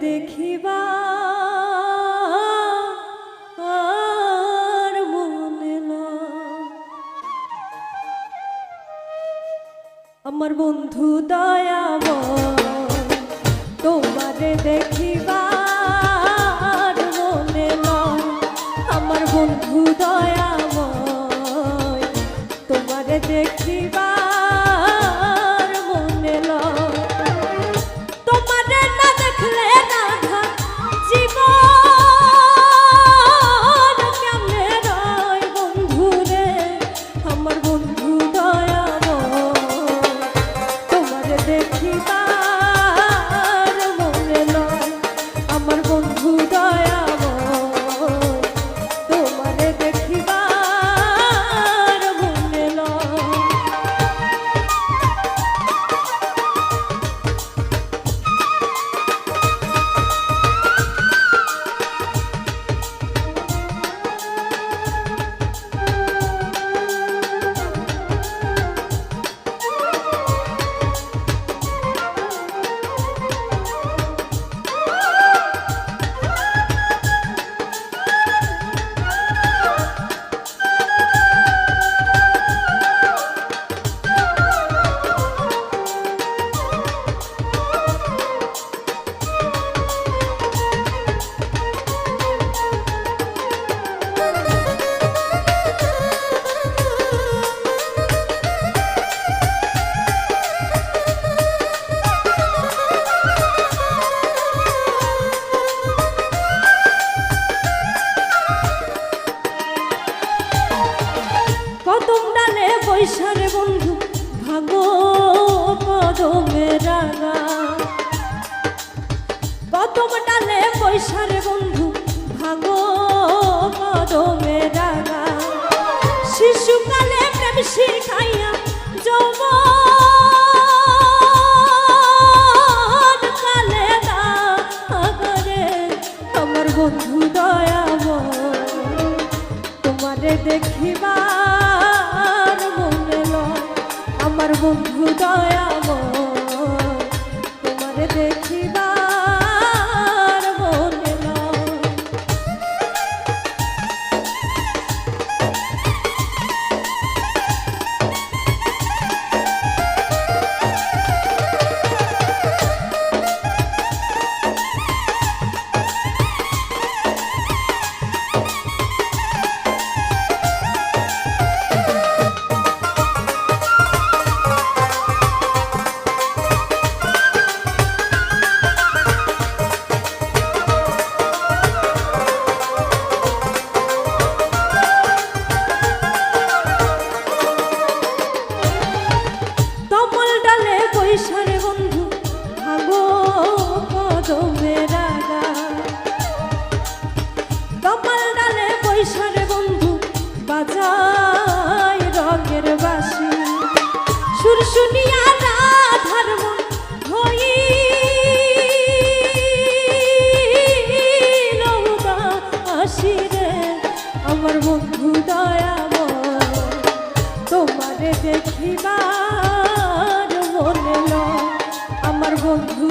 দেখিবা আর মনে আমার বন্ধু দয়াব তোমারে দেখিবা আর মনে আমার বন্ধু দয়াব তোমারে দেখিবা কদম ডালে বৈশারে বন্ধু, ভাগো কদমে রাগা। শিশুকালে প্রেম শিখাইয়া আমার বন্ধু দয়াময়। তোমারে দেখিবার মনে আমার বন্ধু দয়াময়। তোমারে দেখিবার বৈশারে বন্ধু, ভাগো কদমে রাগা। কমল ডালে বৈশারে বন্ধু, বাজায় রঙের বাসি সুর শুনিয়া রাধার মন হইল উদাসী রে, আমার বন্ধু দয়াময়, তোমারে আমার বন্ধু